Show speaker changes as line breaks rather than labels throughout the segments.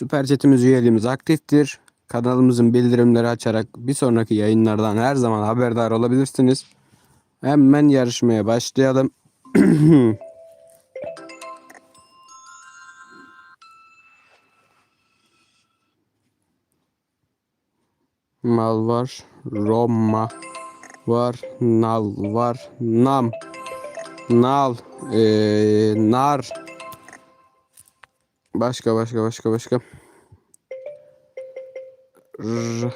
Süper Chat'imiz üyeliğimiz aktiftir. Kanalımızın bildirimleri açarak bir sonraki yayınlardan her zaman haberdar olabilirsiniz. Hemen yarışmaya başlayalım. Mal var. Roma var. Nal var. Nam. Nal. Ee, nar. Başka başka başka başka. R-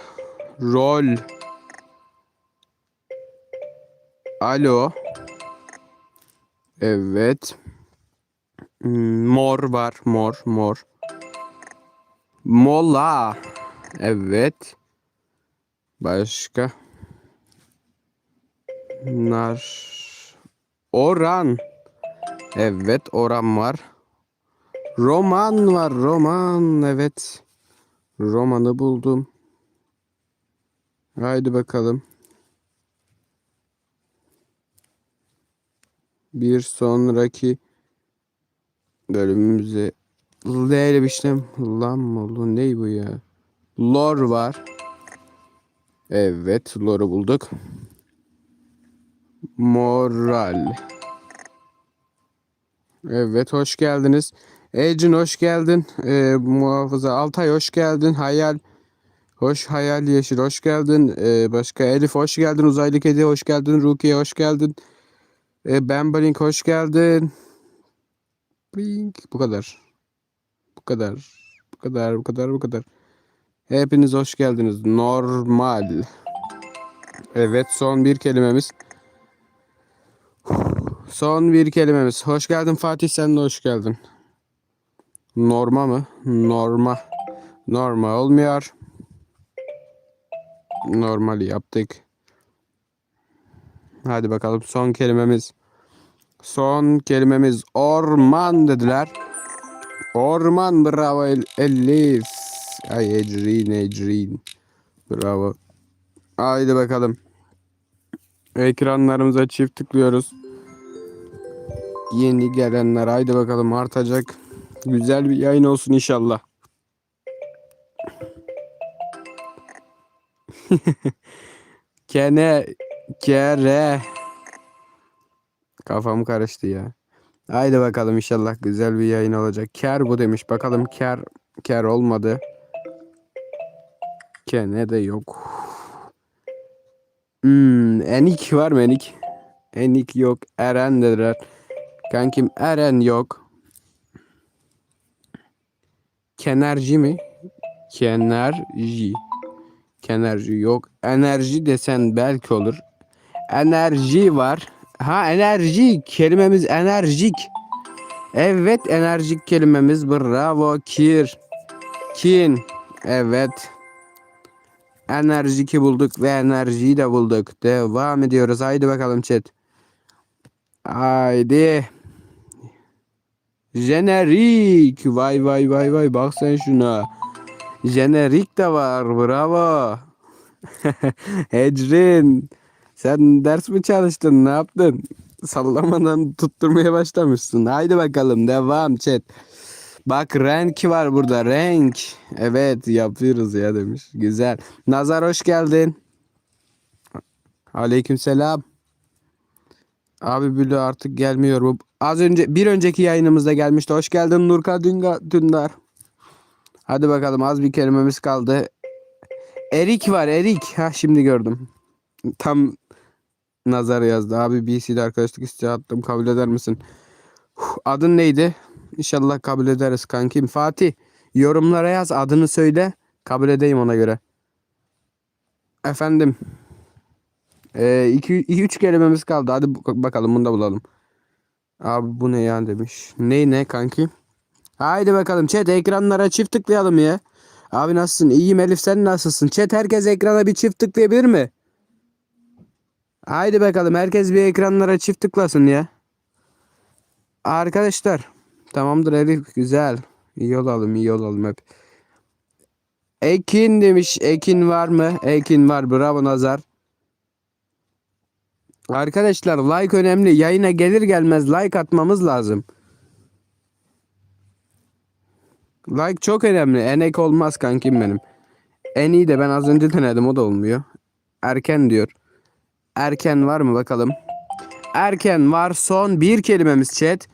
rol. Alo. Evet. Mor var. Mor. Mor. Mola. Evet. Başka. Nar. Oran. Evet oran var. Roman var. Roman. Evet. Romanı buldum. Haydi bakalım. Bir sonraki bölümümüze L işlem lan mı ne bu ya? Lor var. Evet, loru bulduk. Moral. Evet, hoş geldiniz. Ecin hoş geldin. Ee, muhafıza Altay hoş geldin. Hayal hoş hayal yeşil hoş geldin. Ee, başka Elif hoş geldin. Uzaylı kedi hoş geldin. Rukiye hoş geldin. Ee, ben Blink hoş geldin. Blink bu kadar. Bu kadar. Bu kadar, bu kadar, bu kadar. Hepiniz hoş geldiniz. Normal. Evet son bir kelimemiz. Son bir kelimemiz. Hoş geldin Fatih sen de hoş geldin. Norma mı? Norma. Norma olmuyor. Normali yaptık. Hadi bakalım son kelimemiz. Son kelimemiz orman dediler. Orman bravo El- Elif. Ay Ecrin Ecrin. Bravo. Haydi bakalım. Ekranlarımıza çift tıklıyoruz. Yeni gelenler haydi bakalım artacak. Güzel bir yayın olsun inşallah. Kene kere Kafam karıştı ya. Haydi bakalım inşallah güzel bir yayın olacak. Ker bu demiş. Bakalım ker ker olmadı. Kene de yok. Hmm, Enik var mı Enik? Enik yok. Eren dediler. Kankim Eren yok. Kenerci mi? Kenerji. Kenerji yok. Enerji desen belki olur. Enerji var. Ha enerji kelimemiz enerjik. Evet enerjik kelimemiz bravo kir. Kin. Evet. Enerjiki bulduk ve enerjiyi de bulduk. Devam ediyoruz. Haydi bakalım chat. Haydi. Jenerik. Vay vay vay vay bak sen şuna. Jenerik de var. Bravo. Ecrin. Sen ders mi çalıştın? Ne yaptın? Sallamadan tutturmaya başlamışsın. Haydi bakalım devam chat. Bak renk var burada renk. Evet yapıyoruz ya demiş. Güzel. Nazar hoş geldin. Aleykümselam. Abi Bülü artık gelmiyor bu. Az önce bir önceki yayınımızda gelmişti. Hoş geldin Nurka Dünga, Dündar. Hadi bakalım az bir kelimemiz kaldı. Erik var Erik. Ha şimdi gördüm. Tam nazar yazdı. Abi BC'de arkadaşlık isteği attım. Kabul eder misin? Adın neydi? İnşallah kabul ederiz kankim. Fatih yorumlara yaz adını söyle. Kabul edeyim ona göre. Efendim. 2 ee, 3 kelimemiz kaldı. Hadi bakalım bunu da bulalım. Abi bu ne ya demiş. Ne ne kanki? Haydi bakalım chat ekranlara çift tıklayalım ya. Abi nasılsın? İyiyim Elif sen nasılsın? Chat herkes ekrana bir çift tıklayabilir mi? Haydi bakalım herkes bir ekranlara çift tıklasın ya. Arkadaşlar. Tamamdır Elif güzel. İyi olalım iyi olalım hep. Ekin demiş. Ekin var mı? Ekin var. Bravo Nazar. Arkadaşlar like önemli. Yayına gelir gelmez like atmamız lazım. Like çok önemli. Enek olmaz kankim benim. En iyi de ben az önce denedim o da olmuyor. Erken diyor. Erken var mı bakalım. Erken var. Son bir kelimemiz chat.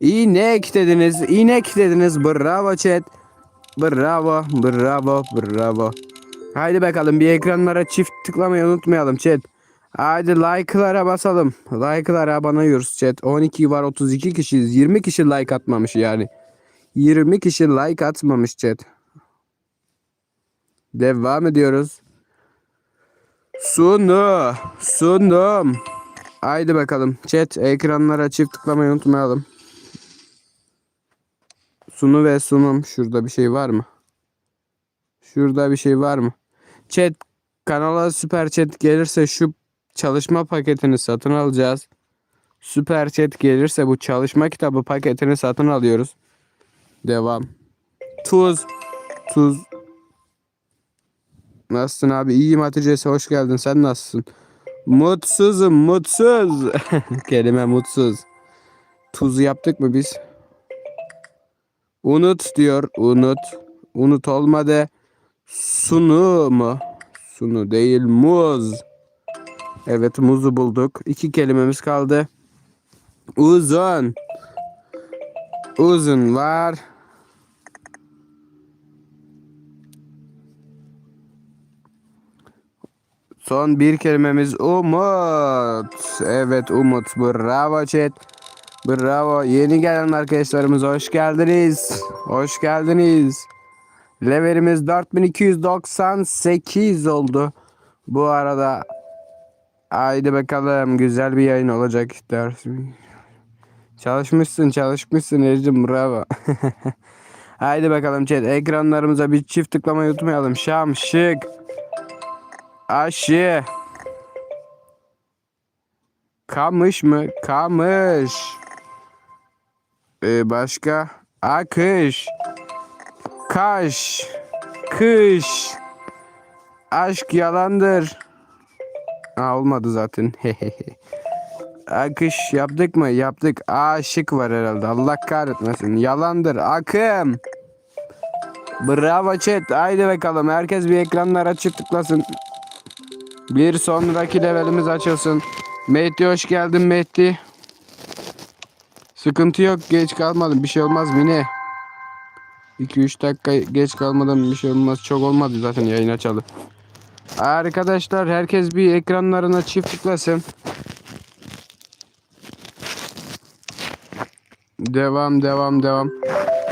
İnek dediniz. İnek dediniz. Bravo chat. Bravo. Bravo. Bravo. Haydi bakalım bir ekranlara çift tıklamayı unutmayalım chat. Haydi like'lara basalım. Like'lara abone yiyoruz chat. 12 var 32 kişiyiz. 20 kişi like atmamış yani. 20 kişi like atmamış chat. Devam ediyoruz. Sunu. Sunum. Haydi bakalım. Chat ekranlara çift tıklamayı unutmayalım. Sunu ve sunum. Şurada bir şey var mı? Şurada bir şey var mı? Chat kanala süper chat gelirse şu çalışma paketini satın alacağız. Süper chat gelirse bu çalışma kitabı paketini satın alıyoruz. Devam. Tuz. Tuz. Nasılsın abi? İyiyim Hatice'si hoş geldin. Sen nasılsın? Mutsuzum mutsuz. Kelime mutsuz. Tuz yaptık mı biz? Unut diyor. Unut. Unut olmadı. Sunu mu? Sunu değil muz. Evet muzu bulduk. İki kelimemiz kaldı. Uzun. Uzun var. Son bir kelimemiz umut. Evet umut. Bravo chat. Bravo. Yeni gelen arkadaşlarımız hoş geldiniz. Hoş geldiniz. Levelimiz 4298 oldu. Bu arada haydi bakalım güzel bir yayın olacak dersim. Çalışmışsın çalışmışsın Ecim bravo. haydi bakalım chat ekranlarımıza bir çift tıklamayı unutmayalım. Şam şık. Aşı. Kamış mı? Kamış. Ee, başka? Akış. Kaş. Kış. Aşk yalandır. Ha olmadı zaten. Akış yaptık mı? Yaptık. Aşık var herhalde. Allah kahretmesin. Yalandır. Akım. Bravo chat. Haydi bakalım. Herkes bir ekranlar açık tıklasın. Bir sonraki levelimiz açılsın. Mehdi hoş geldin Mehdi. Sıkıntı yok. Geç kalmadım. Bir şey olmaz Mine. 2-3 dakika geç kalmadan bir şey olmaz. Çok olmadı zaten yayın açalı. Arkadaşlar herkes bir ekranlarına çift tıklasın. Devam devam devam.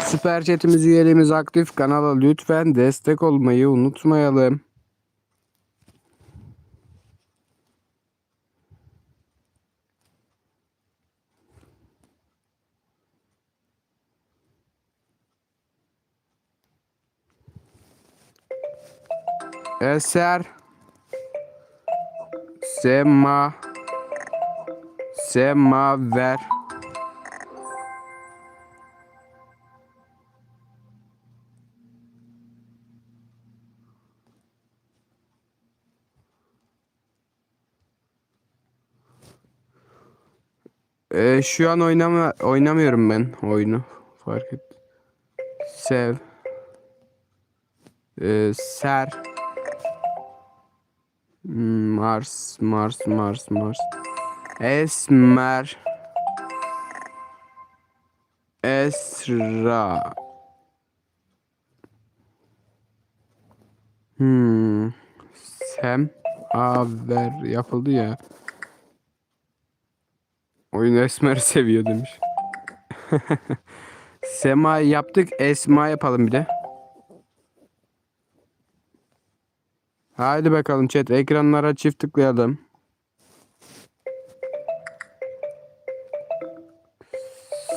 Süper chatimiz üyeliğimiz aktif. Kanala lütfen destek olmayı unutmayalım. Eser Sema Semaver Ee, şu an oynama oynamıyorum ben oyunu. Fark et. Sev. Ee, ser. Mars, Mars, Mars, Mars. Esmer. Esra. Hmm. Sem. Haber yapıldı ya. Oyun Esmer seviyor demiş. Sema yaptık. Esma yapalım bir de. Haydi bakalım chat ekranlara çift tıklayalım.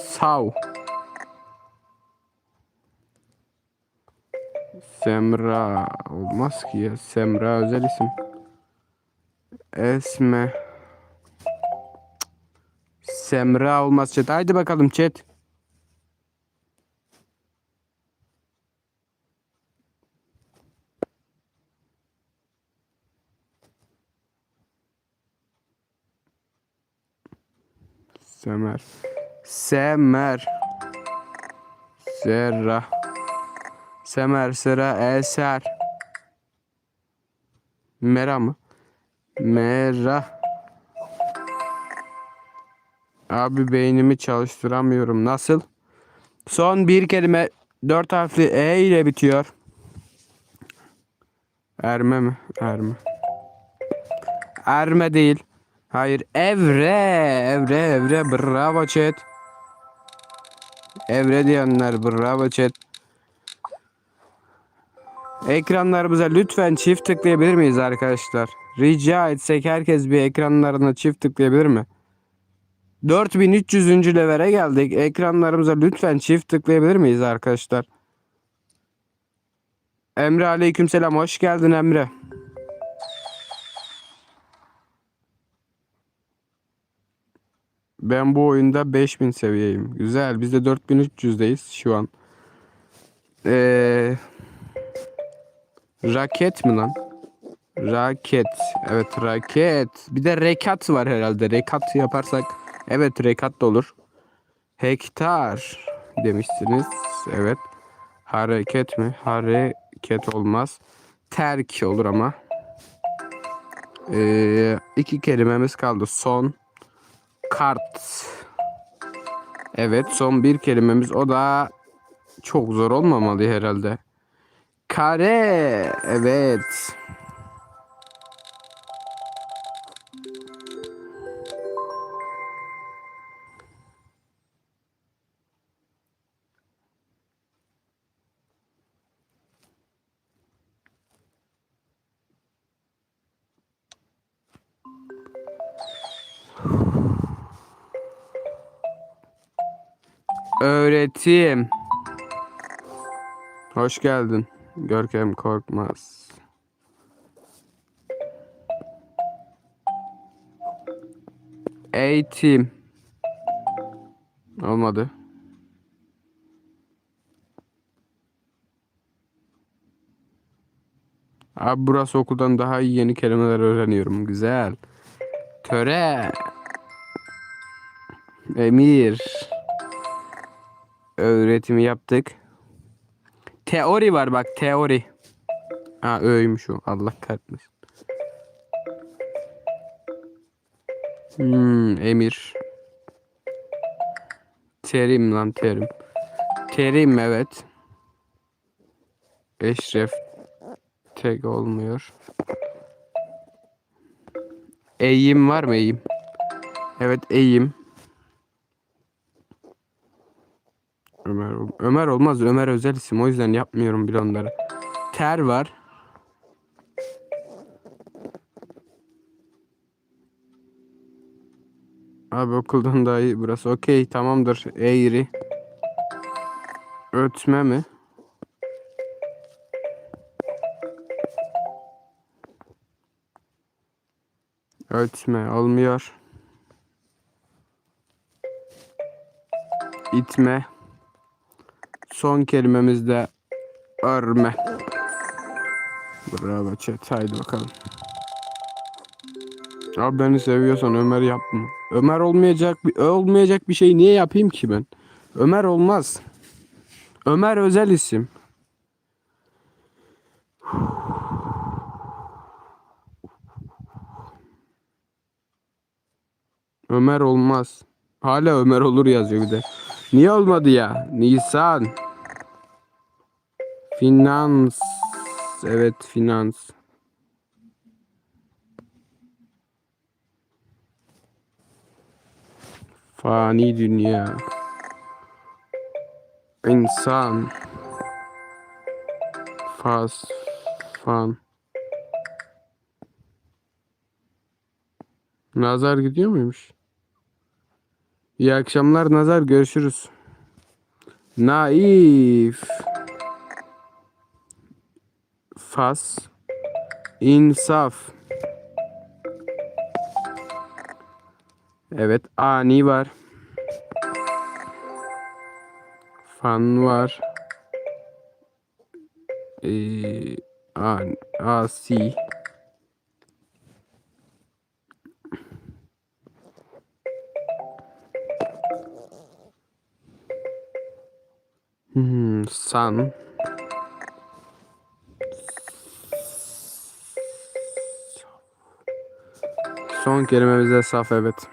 Sav. Semra olmaz ki ya. Semra özel isim. Esme. Semra olmaz chat. Haydi bakalım chat. Semer. Semer. Serra. Semer, sıra, eser. Mera mı? Mera. Abi beynimi çalıştıramıyorum. Nasıl? Son bir kelime dört harfli E ile bitiyor. Erme mi? Erme. Erme değil. Hayır. Evre. Evre. Evre. Bravo chat. Evre diyenler. Bravo chat. Ekranlarımıza lütfen çift tıklayabilir miyiz arkadaşlar? Rica etsek herkes bir ekranlarına çift tıklayabilir mi? 4300. levere geldik. Ekranlarımıza lütfen çift tıklayabilir miyiz arkadaşlar? Emre aleykümselam. Hoş geldin Emre. Ben bu oyunda 5000 seviyeyim. Güzel. Biz de 4300'deyiz şu an. Ee, raket mi lan? Raket. Evet raket. Bir de rekat var herhalde. Rekat yaparsak. Evet rekat da olur. Hektar demişsiniz. Evet. Hareket mi? Hareket olmaz. Terk olur ama. Ee, iki kelimemiz kaldı. Son. Kart. Evet son bir kelimemiz. O da çok zor olmamalı herhalde. Kare. Evet. Öğretim. Hoş geldin. Görkem Korkmaz. Eğitim. Olmadı. Abi burası okuldan daha iyi yeni kelimeler öğreniyorum. Güzel. Töre. Emir. Öğretimi yaptık. Teori var bak teori. Ha öğüymüş o. Allah kahretmesin. Hmm, emir. Terim lan terim. Terim evet. Eşref. Tek olmuyor. Eğim var mı eğim? Evet eğim. Ömer, Ömer olmaz. Ömer özel isim. O yüzden yapmıyorum bile onları. Ter var. Abi okuldan daha iyi burası. Okey tamamdır. Eğri. Ötme mi? Ötme olmuyor. İtme. Son kelimemiz de örme. Bravo chat. Haydi bakalım. Abi beni seviyorsan Ömer yapma. Ömer olmayacak bir olmayacak bir şey niye yapayım ki ben? Ömer olmaz. Ömer özel isim. Ömer olmaz. Hala Ömer olur yazıyor bir de. Niye olmadı ya? Nisan. Finans. Evet finans. Fani dünya. İnsan. Fas. Fan. Nazar gidiyor muymuş? İyi akşamlar Nazar görüşürüz. Naif. Fas. İnsaf. Evet ani var. Fan var. Ee, an, asi. Hmm, san. Son kelimemiz de saf evet.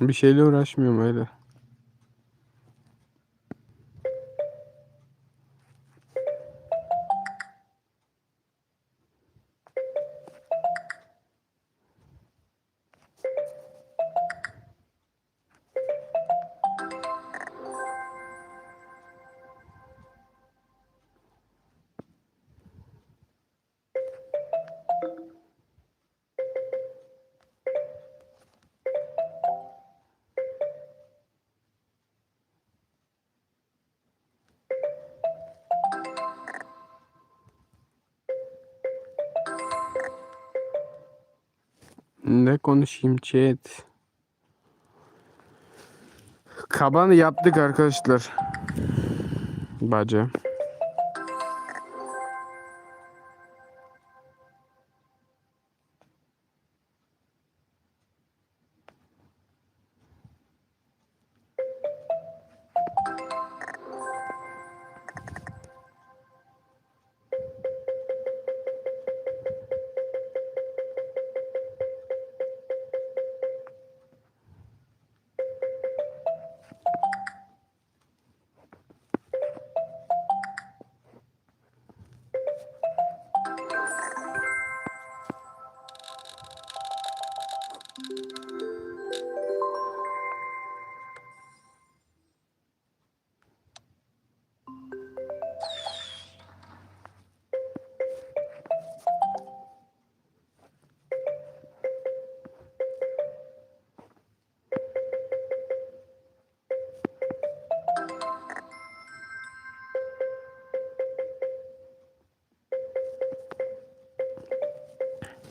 Bir şeyle uğraşmıyorum öyle. Ne konuşayım chat? Kabanı yaptık arkadaşlar. Bacı.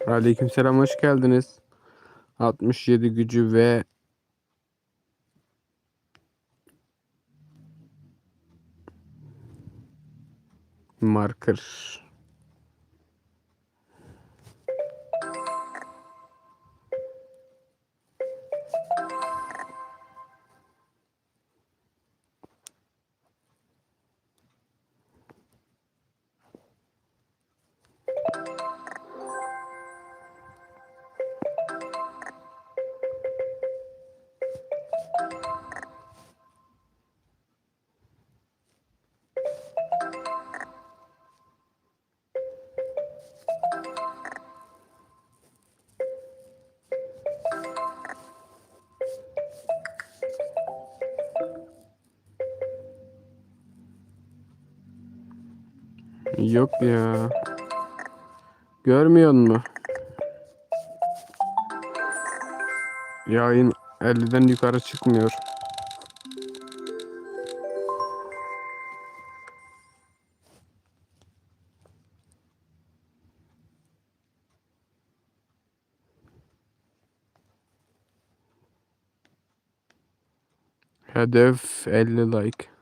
Aleykümselam hoş geldiniz. 67 gücü ve marker. Yok ya. Görmüyor mu? Yayın 50'den yukarı çıkmıyor. Hedef 50 like.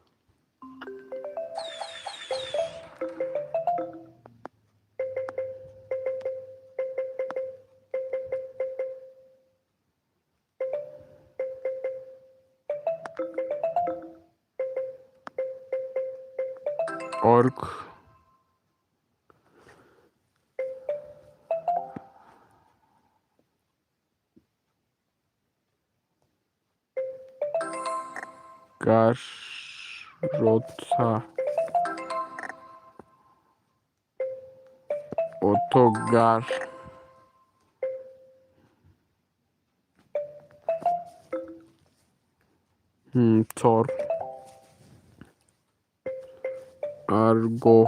Garota. Otogar. Hmm, Tor. Argo.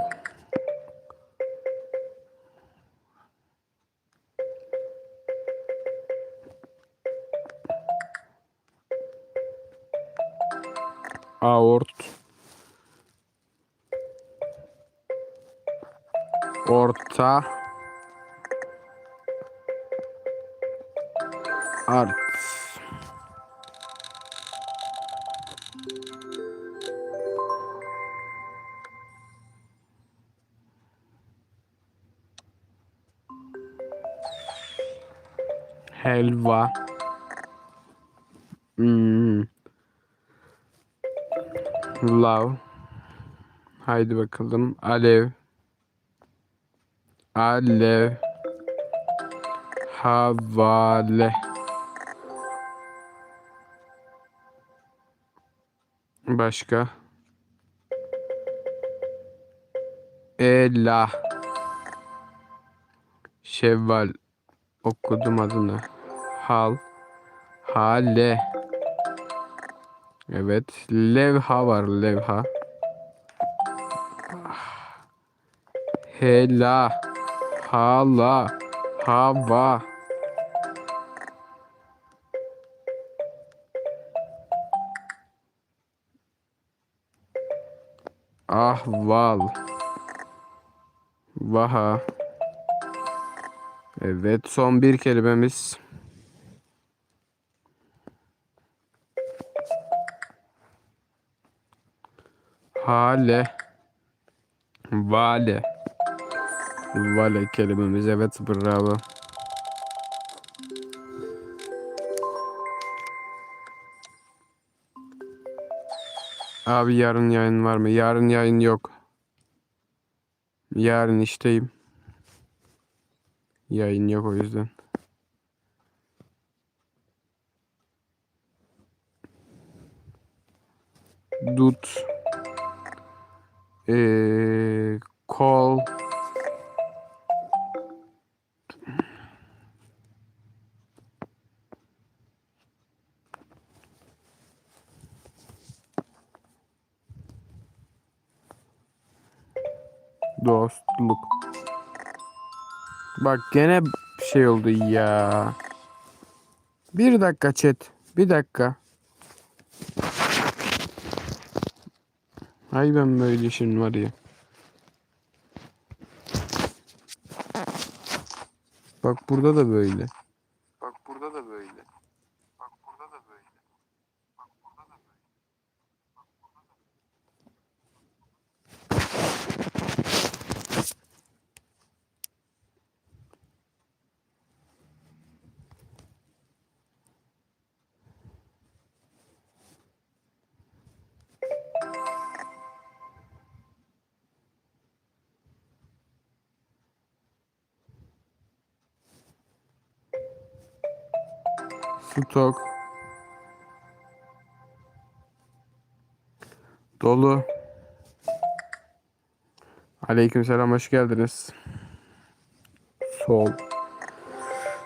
Helva. Hmm. Love. Haydi bakalım. Alev. Alev. Havale. Başka. Ela. Şevval. Okudum adını. Hal. Hale. Evet. Levha var. Levha. Hela. Hala. Hava. Ahval. Vaha. Evet son bir kelimemiz. Hale. Vale. Vale kelimemiz evet bravo. Abi yarın yayın var mı? Yarın yayın yok. Yarın işteyim. Yayın yok o yüzden. Dut. Ee, kol. Dostluk. Bak gene şey oldu ya. Bir dakika chat. Bir dakika. Hay ben böyle işin var ya. Bak burada da böyle. Stok. Dolu. Aleykümselam hoş geldiniz. Sol.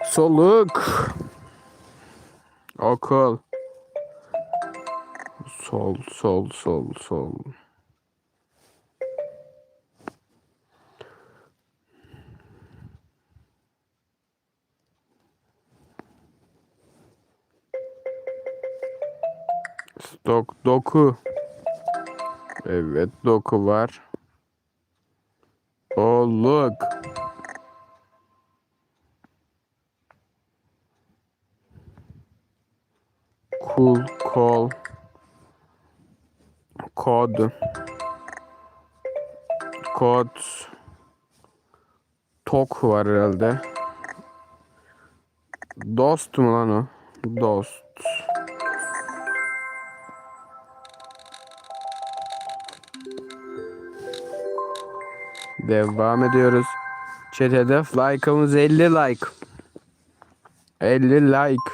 Soluk. Okul. Sol, sol, sol, sol. Stok, doku. Evet, doku var. Oluk. Kul, kol. Kod. Kod. Tok var herhalde. Dost mu lan o? Dost. Devam ediyoruz. Hedef like'ımız 50 like. 50 like.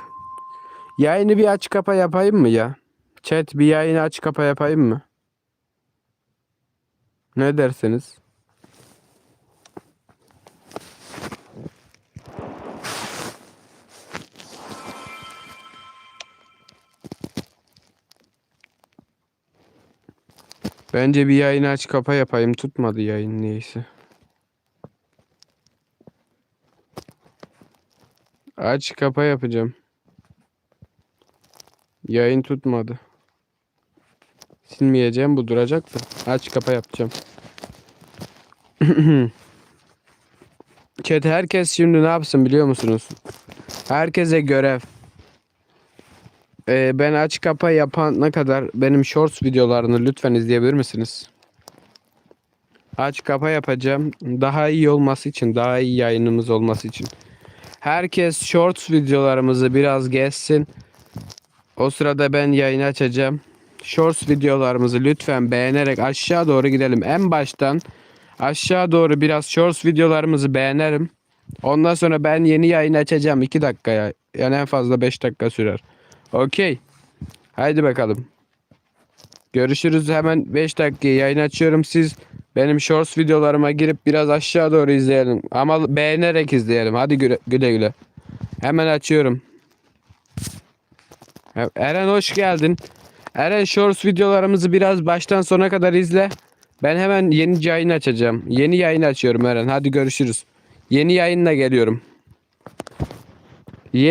Yayını bir aç kapa yapayım mı ya? Chat bir yayını aç kapa yapayım mı? Ne dersiniz? Bence bir yayını aç kapa yapayım. Tutmadı yayın neyse. Aç kapa yapacağım. Yayın tutmadı. Silmeyeceğim bu duracak da. Aç kapa yapacağım. Chat herkes şimdi ne yapsın biliyor musunuz? Herkese görev. Ee, ben aç kapa yapana kadar benim shorts videolarını lütfen izleyebilir misiniz? Aç kapa yapacağım. Daha iyi olması için, daha iyi yayınımız olması için. Herkes shorts videolarımızı biraz gezsin. O sırada ben yayını açacağım. Shorts videolarımızı lütfen beğenerek aşağı doğru gidelim. En baştan aşağı doğru biraz shorts videolarımızı beğenerim. Ondan sonra ben yeni yayın açacağım 2 dakikaya. Yani en fazla 5 dakika sürer. Okey. Haydi bakalım. Görüşürüz. Hemen 5 dakika yayın açıyorum. Siz benim shorts videolarıma girip biraz aşağı doğru izleyelim. Ama beğenerek izleyelim. Hadi güle güle. güle. Hemen açıyorum. E- Eren hoş geldin. Eren shorts videolarımızı biraz baştan sona kadar izle. Ben hemen yeni yayın açacağım. Yeni yayın açıyorum Eren. Hadi görüşürüz. Yeni yayınla geliyorum. Yeni